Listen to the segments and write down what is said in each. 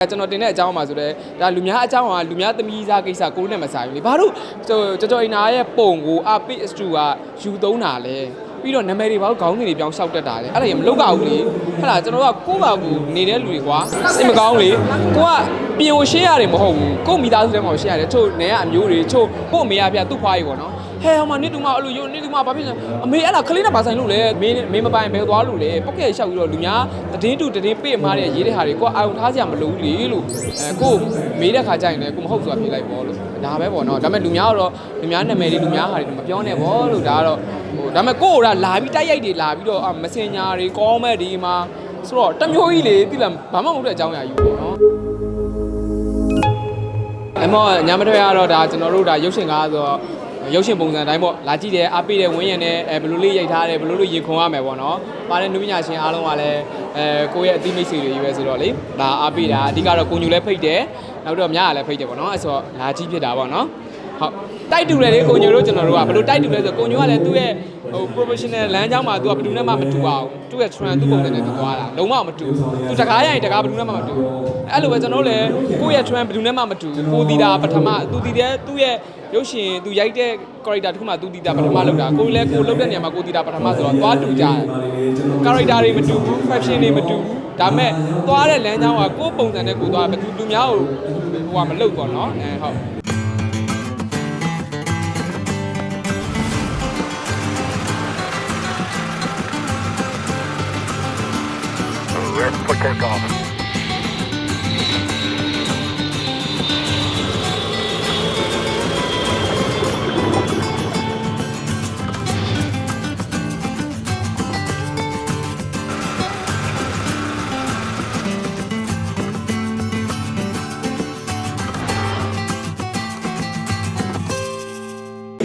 ကျွန်တော်တင်တဲ့အကြောင်းပါဆိုတော့ဒါလူများအကြောင်းကလူများသမီးစားကိစ္စကိုနဲ့မဆိုင်ဘူးလေဘာလို့ကြော်ကြော်အင်နာရဲ့ပုံကိုအပိစတူကယူသုံးတာလဲပြီးတော့နာမည်တွေဘာလို့ခေါင်းစဉ်တွေပြောင်းလျှောက်တက်တာလဲအဲ့ဒါရမလောက်ကြဘူးလေဟဲ့လားကျွန်တော်ကကိုယ့်ဘာကူနေတဲ့လူတွေကွာစိတ်မကောင်းလေကိုကပြင်ကိုရှင်းရတယ်မဟုတ်ဘူးကိုယ့်မိသားစုထဲမှာရှင်းရတယ်ချို့နေကအမျိုးတွေချို့ကို့အမေရပြသူ့ဖွားကြီးပေါ့နော် ဟဲဟိုမှာနစ်တူမအဲ့လိုယုံနစ်တူမဘာဖြစ်လဲအမေအဲ့လားခလေးနဲ့ဘာဆိုင်လို့လဲမင်းမင်းမပိုင်ဘယ်သွားလို့လဲပုတ်ကဲလျှောက်ပြီးတော့လူများတည်င်းတူတည်င်းပေးမားတဲ့ရေးတဲ့ဟာတွေကိုအာရုံထားစရာမလိုဘူးလေလို့အဲကိုမေးတဲ့ခါကျရင်လည်းကိုမဟုတ်ဆိုတာပြေးလိုက်ပေါ့လို့ဒါပဲပေါ့နော်ဒါပေမဲ့လူများတော့လူများနာမည်တွေလူများဟာတွေမပြောနဲ့ပေါ့လို့ဒါကတော့ဟိုဒါပေမဲ့ကိုကလာပြီးတိုက်ရိုက်တွေလာပြီးတော့မစင်ညာတွေကောမက်ဒီမှာဆိုတော့တမျိုးကြီးလေတိလာဘာမှမဟုတ်တဲ့အကြောင်းအရာယူပေါ့နော်အမောညမထွက်ရတော့ဒါကျွန်တော်တို့ဒါရုပ်ရှင်ကားဆိုတော့ ရုပ်ရှင်ပုံစံတိုင်းပေါ့လာကြည့်တယ်အားပေးတယ်ဝင်းရံနဲ့အဲဘယ်လိုလေးရိုက်ထားတယ်ဘယ်လိုလိုရင်ခုန်ရမယ်ပေါ့နော်ပါတဲ့နုပညာရှင်အားလုံးကလည်းအဲကိုယ့်ရဲ့အသိမိတ်ဆွေတွေကြီးပဲဆိုတော့လေဒါအားပေးတာအဓိကတော့ကိုညူလည်းဖိတ်တယ်နောက်တော့မြကလည်းဖိတ်တယ်ပေါ့နော်အဲဆိုတော့လာကြည့်ဖြစ်တာပေါ့နော်ဟုတ် တိုက်တူတယ်လေကိုညူတို့ကျွန်တော်တို့ကဘယ်လိုတိုက်တူလဲဆိုကိုညူကလည်းသူ့ရဲ့ဟို professional လမ်းကြောင်းမှာသူကဘယ်သူနဲ့မှမတူအောင်သူ့ရဲ့ trend သူ့ပုံစံနဲ့သူသွားတာလုံးဝမတူသူတကားရရင်တကားဘယ်သူနဲ့မှမတူအဲ့လိုပဲကျွန်တော်လည်းကိုယ့်ရဲ့ trend ဘယ်သူနဲ့မှမတူကိုတီတာပထမသူတီတဲ့သူ့ရဲ့ရုပ်ရှင်သူရိုက်တဲ့ character တစ်ခုမှသူတီတာပထမလောက်တာကိုလည်းကိုလုပ်တဲ့နေရာမှာကိုတီတာပထမဆိုတော့သွားတူကြတယ် character တွေမတူဘူး fashion တွေမတူဘူးဒါမဲ့သွားတဲ့လမ်းကြောင်းကကိုယ့်ပုံစံနဲ့ကိုသွားဘယ်သူလူများကိုဟိုကမလုပ်ပေါ့နော်အဲဟုတ် takeoff.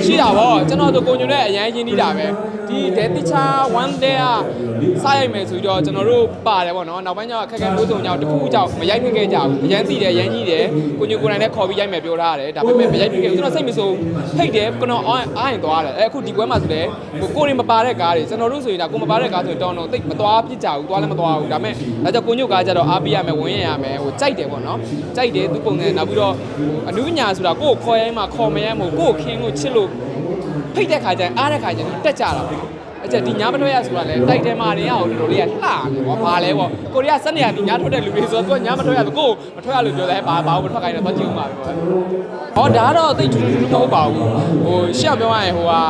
ရှိတာဗောကျွန်တော်တို့ကိုညွန်တဲ့အရန်ရင်းနှီးတာပဲဒီဒဲတိချာ1 day ကစားရိုက်မယ်ဆိုပြီးတော့ကျွန်တော်တို့ပါတယ်ဗောနော်နောက်ပိုင်းကျတော့ခက်ခဲလို့စုံကြောင်တစ်ခုကြောင်မရိုက်ဖြစ်ခဲ့ကြဘူးအရန်တည်တယ်အရန်ကြီးတယ်ကိုညွန်ကိုယ်တိုင်လည်းခေါ်ပြီးရိုက်မယ်ပြောထားရတယ်ဒါပေမဲ့မရိုက်ဖြစ်ခဲ့ဘူးကျွန်တော်စိတ်မဆိုးဖိတ်တယ်ကျွန်တော်အားအားရင်သွားတယ်အဲအခုဒီပွဲမှာဆိုလည်းဟိုကိုယ်ရင်မပါတဲ့ကားတွေကျွန်တော်တို့ဆိုရင်ဒါကိုမပါတဲ့ကားဆိုရင်တောင်းတော့တိတ်မသွားဖြစ်ကြဘူးသွားလည်းမသွားဘူးဒါပေမဲ့ဒါကြောင့်ကိုညွန်ကားကြတော့အားပေးရမယ်ဝင်ရရမယ်ဟိုကြိုက်တယ်ဗောနော်ကြိုက်တယ်သူပုံစံနောက်ပြီးတော့အနုပညာဆိုတာကိုယ်ခေါ်ရိုင်းမှာခေါ်မရမ်းမို့ကိုယ်ခင်းကိုချစ်လို့ ဖိတ်တဲ့ခါကျရင်အားတဲ့ခါကျရင်တက်ကြတာပေါ့အဲ့ကျဒီညာမထွက်ရဆိုတာလဲတိုက်တယ်မာနေရအောင်တော်တော်လေးကလှတယ်ပေါ့ဘာလဲပေါ့ကိုရီးယားစက်နေရဒီညာထွက်တဲ့လူတွေဆိုတော့သူကညာမထွက်ရဆိုကိုမထွက်ရလို့ပြောတယ်ဘာဘာမထွက်ခိုင်းတယ်တော့ကြည့်ဦးမှာပဲပေါ့ဟောဒါကတော့တိတ်ထူးထူးထူးမဟုတ်ပါဘူးဟိုရှေ့ပြောရရင်ဟိုဟာ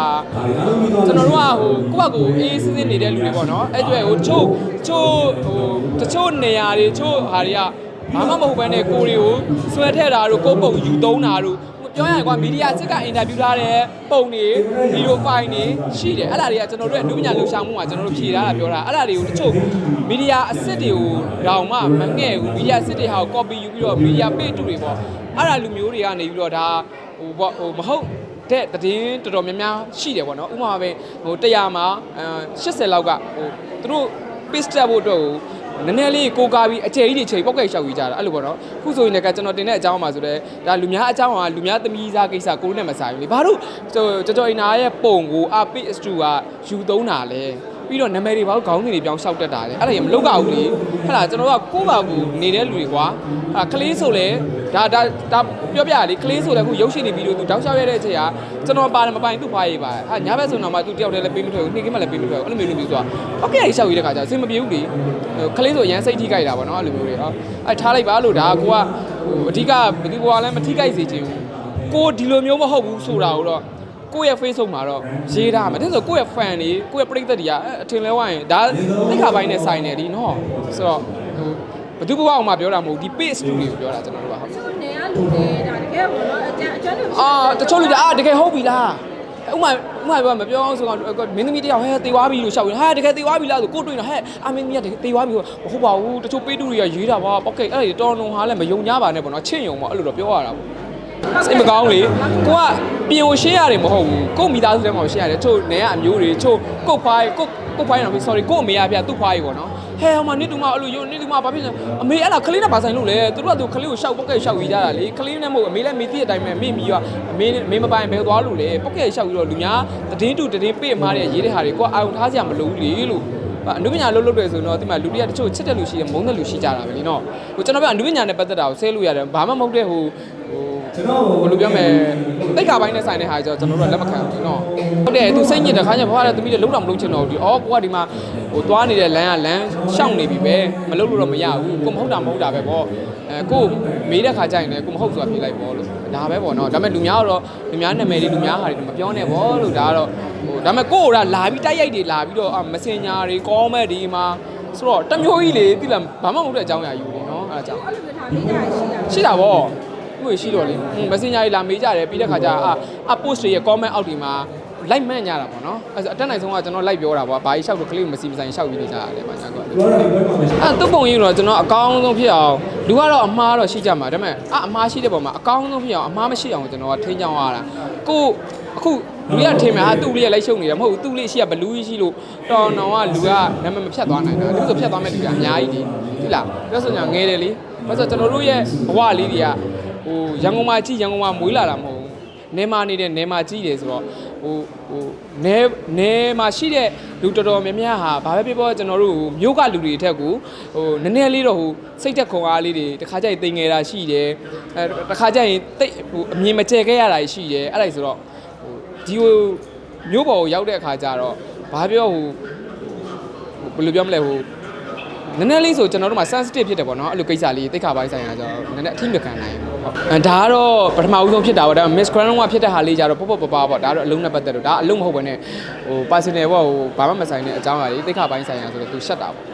ကျွန်တော်တို့ကဟိုကိုယ့်ဘက်ကိုအေးစင်းစင်းနေတဲ့လူတွေပေါ့နော်အဲ့ကျွဲဟိုချို့ချို့ဟိုတချို့နေရာတွေချို့ဟာတွေကဘာမှမဟုတ်ဘဲနဲ့ကိုရီကိုဆွဲထည့်တာတို့ကိုယ့်ပုံယူသုံးတာတို့ ပြောရရင်ကွာမီဒီယာစစ်ကအင်တာဗျူးထားတဲ့ပုံတွေဗီဒီယိုဖိုင်တွေရှိတယ်အဲ့ဒါတွေကကျွန်တော်တို့ရဲ့အမှုပညာလှူရှာမှုမှာကျွန်တော်တို့ဖြေထားတာပြောတာအဲ့ဒါတွေကိုတချို့မီဒီယာအစ်စ်တွေကိုတောင်မှမငဲ့ဘူးမီဒီယာအစ်စ်တွေဟာကို copy ယူပြီးတော့မီဒီယာပေတူတွေပေါ့အဲ့ဒါလူမျိုးတွေကနေပြီးတော့ဒါဟိုပေါ့ဟိုမဟုတ်တဲ့သတင်းတော်တော်များများရှိတယ်ပေါ့နော်ဥပမာပဲဟို100မှာအဲ80လောက်ကဟိုသူတို့ page တက်ဖို့အတွက်ကို နည်းနည်းလေးကိုကားပြီးအကျယ်ကြီးတွေချိန်ပောက်ကဲရှောက်ကြီးကြတာအဲ့လိုပေါ့နော်ခုဆိုရင်လည်းကကျွန်တော်တင်တဲ့အကြောင်းပါဆိုတော့ဒါလူများအကြောင်းကလူများသမီးစားကိစ္စကိုနဲ့မဆိုင်ဘူးလေဘာလို့ကြော်ကြော်အင်နာရဲ့ပုံကိုအပိစတူကယူသုံးတာလဲ ပြီးတော့နာမည်တွေဘာလို့ခေါင်းစဉ်တွေပြောင်းလျှောက်တက်တာလဲအဲ့ဒါရမလောက်ကြဘူးလေဟဲ့လားကျွန်တော်ကကိုယ့်ဘာကူနေတဲ့လူတွေကွာအာကလေးဆိုလဲဒါဒါဒါပြောပြရလေကလေးဆိုလဲအခုရုပ်ရှင်တွေဗီဒီယိုသူတောက်လျှောက်ရတဲ့အချိန်ကကျွန်တော်ပါတယ်မပိုင်သူ့ဖွားရေးပါဟာညာဘက်ဆိုတော့မှသူတယောက်တည်းလည်းပေးမထွက်ဘူးနှိမ့်ခင်းမှလည်းပေးမထွက်ဘူးအဲ့လိုမျိုးလိုမျိုးဆိုတာဟုတ်ကဲ့ရှောက်ရတဲ့ခါကျအဆင်မပြေဘူးလေကလေးဆိုရမ်းစိတ်ထိကြိုက်တာပေါ့နော်အဲ့လိုမျိုးတွေဟောအဲထားလိုက်ပါလို့ဒါကကိုကဟိုအဓိကဘယ်သူကလည်းမထိကြိုက်စေချင်ဘူးကိုဒီလိုမျိုးမဟုတ်ဘူးဆိုတာကိုတော့ ကိုယ့်ရဲ့ Facebook မှာတော့ရေးထားမှာတဲ့ဆိုကိုယ့်ရဲ့ fan တွေကိုယ့်ရဲ့ပရိသတ်တွေကအထင်လဲဝိုင်းဒါသိခါပိုင်းနဲ့ဆိုင်နေဒီနော်ဆိုတော့ဟိုဘယ်သူဘဝအောင်မှပြောတာမဟုတ်ဒီ page တူတွေကိုပြောတာကျွန်တော်တို့ကဟုတ်သူနေရလူတွေဒါတကယ်ပေါ့နော်အကျအကျန်းတွေအာတချို့လူတွေအာတကယ်ဟုတ်ပြီလားဥမာဥမာပြောမပြောအောင်ဆိုတော့မင်းသမီးတယောက်ဟဲ့တေသွားပြီလို့ရှောက်ရဟာတကယ်တေသွားပြီလားဆိုကိုတွေ့တော့ဟဲ့အမင်းကြီးကတကယ်တေသွားပြီဟုတ်ပါဘူးတချို့ပေးတူတွေကရေးတာပါပောက်ကဲအဲ့ဒါတော်တော်ဟာလည်းမယုံကြပါနဲ့ပေါ့နော်ချင့်ယုံပေါ့အဲ့လိုတော့ပြောရတာပေါ့ စိတ်မကောင်းလေကိုကပြင်ကိုရှင်းရတယ်မဟုတ်ဘူးကို့မိသားစုထဲမှာရှင်းရတယ်ချို့နေကအမျိုးတွေချို့ကို့ဖိုင်းကို့ကို့ဖိုင်းတော့ sorry ကို့အမေရပြသူ့ဖိုင်းပေါ့နော်ဟဲဟိုမှာနစ်တူမအဲ့လိုယုံနစ်တူမဘာဖြစ်လဲအမေအဲ့လားခလေးနဲ့ဘာဆိုင်လို့လဲသူတို့ကသူခလေးကိုရှောက်ပောက်ကဲရှောက်ရေးကြတာလေခလေးနဲ့မဟုတ်အမေလည်းမေသိတဲ့အတိုင်းပဲမေမီကအမေအမေမပိုင်ဘယ်သွားလို့လဲပောက်ကဲရှောက်ပြီးတော့လူများတည်င်းတူတည်င်းပေးမားတဲ့ရေးတဲ့ဟာတွေကိုအာရုံထားစရာမလိုဘူးလေလို့ အနုပညာလုံးလုံးတယ်ဆိုတော့ဒီမှာလူတွေကတချို့ချစ်တဲ့လူရှိတယ်မုန်းတဲ့လူရှိကြတာပဲလीနော်ဟိုကျွန်တော်ပြောအနုပညာနဲ့ပတ်သက်တာကိုဆဲလို့ရတယ်ဘာမှမဟုတ်တဲ့ဟိုဟိုဘယ်လိုပြောမလဲတိတ်ခါပိုင်းနဲ့ဆိုင်တဲ့ဟာကျတော့ကျွန်တော်တို့ကလက်မခံဘူးနော်ဟုတ်တယ်သူစိတ်ညစ်တဲ့ခါကျဘွားလည်းသမီးတွေလုံးတော့မလုံးချင်တော့ဘူးဒီအော်ကိုကဒီမှာဟိုသွားနေတဲ့လမ်းကလမ်းရှောင်နေပြီပဲမလုံးလို့တော့မရဘူးကိုမဟုတ်တာမဟုတ်တာပဲပေါ့ အဲကိုမေးတဲ့ခါကျရင်လည်းကိုမဟုတ်ဆိုတာပြေးလိုက်ပေါ့လို့ဒါပဲပေါ့နော်ဒါပေမဲ့လူများတော့လူများနာမည်တွေလူများဟာတွေမပြောနဲ့ပေါ့လို့ဒါကတော့ဟိုဒါပေမဲ့ကိုကလာပြီးတိုက်ရိုက်တွေလာပြီးတော့မစင်ညာတွေကောမက်တွေမှာဆိုတော့တမျိုးကြီးလေတိလာဘာမှမဟုတ်တဲ့အကြောင်းအရာယူနေနော်အဲဒါကြောင့်အဲ့လိုမျိုးထားလေးကြရရှိတာရှိတာဗောမှုရှိတော့လေမက်ဆင်ဂျာကြီးလာမေးကြတယ်ပြီးတဲ့ခါကျအာအ post တွေရဲ့ comment အောက်ဒီမှာ လိုက်မှန်ကြတာပေါ့နော်အဲဆိုအတက်နိုင်ဆုံးကကျွန်တော်လိုက်ပြောတာပေါ့ဘာကြီးလျှောက်လို့ကလေးမစီမဆိုင်လျှောက်ပြီးနေကြရတယ်ပါညာကွာအဲတုတ်ပုံကြီးတော့ကျွန်တော်အကောင်းဆုံးဖြစ်အောင်လူကတော့အမှားတော့ရှိကြမှာဒါပေမဲ့အအမှားရှိတဲ့ပုံမှာအကောင်းဆုံးဖြစ်အောင်အမှားမရှိအောင်ကျွန်တော်ကထိန်းချောင်းရတာကိုအခုလူရထင်မှာဟာသူ့လေးလိုက်ရှုံနေတယ်မဟုတ်ဘူးသူ့လေးရှိကဘလူးကြီးရှိလို့တော်တော်ကလူကနာမည်မဖြတ်သွားနိုင်တာသူဆိုဖြတ်သွားမဲ့လူကအများကြီးဒီလားပြောဆိုညာငယ်တယ်လေဘာလို့ဆိုကျွန်တော်တို့ရဲ့ဘဝလေးတွေကဟိုရန်ကုန်မှာကြည့်ရန်ကုန်မှာမွေးလာတာမဟုတ်ဘူးနေမာနေတဲ့နေမာကြီးတယ်ဆိုတော့ ဟိုဟိုနေနေမှာရှိတဲ့လူတော်တော်များများဟာဘာပဲပြောပြောကျွန်တော်တို့မြို့ကလူတွေအထက်ကိုဟိုနည်းနည်းလေးတော့ဟိုစိတ်သက်ခွန်အားလေးတွေတခါကျရင်တင်ငယ်တာရှိတယ်အဲတခါကျရင်တိတ်ဟိုအမြင်မကျဲခဲ့ရတာရှိတယ်အဲ့ဒါဆိုတော့ဟိုဒီဟိုမြို့ပေါ်ကိုရောက်တဲ့အခါကျတော့ဘာပြောဟိုဘယ်လိုပြောမလဲဟို နည်းနည်းလေးဆိုကျွန်တော်တို့မှာ sensitive ဖြစ်တယ်ပေါ့နော်အဲ့လိုကိစ္စလေးတိတ်ခါပိုင်းဆိုင်ရာကျတော့နည်းနည်းအထိမခံနိုင်ဘူးပေါ့အဲဒါကတော့ပထမဦးဆုံးဖြစ်တာပေါ့ဒါပေမဲ့ Miss Crown ကဖြစ်တဲ့ဟာလေးကျတော့ပေါ့ပေါ့ပပပေါ့ဒါတော့အလုံးနဲ့ပတ်သက်လို့ဒါအလုံးမဟုတ်ဘဲနဲ့ဟို personal ပေါ့ဟိုဘာမှမဆိုင်တဲ့အကြောင်းအရာလေးတိတ်ခါပိုင်းဆိုင်ရာဆိုတော့သူရှက်တာပေါ့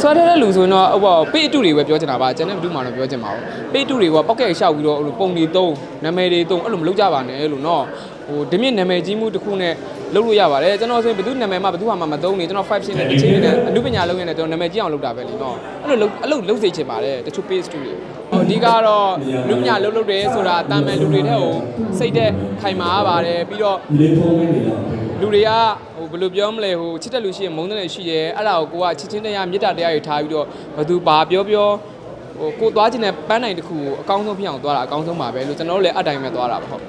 ဆွဲတဲ့လူဆိုရင်တော့ဟိုပေအတုတွေပဲပြောချင်တာပါကျန်တဲ့ဘယ်သူမှတော့ပြောချင်ပါဘူးပေအတုတွေကပောက်ကက်ရှောက်ပြီးတော့ဟိုပုံတွေတုံးနာမည်တွေတုံးအဲ့လိုမလုပ်ကြပါနဲ့လို့နော်ဟိုဒီမြင့်နာမည်ကြီးမှုတစ်ခုနဲ့ လုပ်လို့ရပါတယ်ကျွန်တော်ဆိုရင်ဘယ်သူနာမည်မှဘယ်သူမှမသုံးနေကျွန်တော်5ရှင်းနဲ့တစ်ချင်းနဲ့အနုပညာလုပ်ရတဲ့ကျွန်တော်နာမည်ကြီးအောင်လုပ်တာပဲလीနော်အဲ့လိုလုပ်အဲ့လိုလုပ်စေချင်ပါတယ်တချို့ page တွေဟိုအဓိကတော့အနုပညာလုပ်လုပ်တယ်ဆိုတာတာမန်လူတွေတဲ့ဟိုစိတ်သက်ခိုင်မာရပါတယ်ပြီးတော့လူတွေကဟိုဘယ်လိုပြောမလဲဟိုချစ်တဲ့လူရှိရင်မုန်းတဲ့လူရှိရဲအဲ့ဒါကိုကိုကချစ်ချင်းတရားမေတ္တာတရားတွေထားပြီးတော့ဘသူဘာပြောပြောဟိုကိုသွားခြင်းနဲ့ပန်းနိုင်တစ်ခုကိုအကောင်းဆုံးဖြစ်အောင်သွားတာအကောင်းဆုံးပါပဲလို့ကျွန်တော်တို့လည်းအတိုင်းပဲသွားတာပါဟုတ်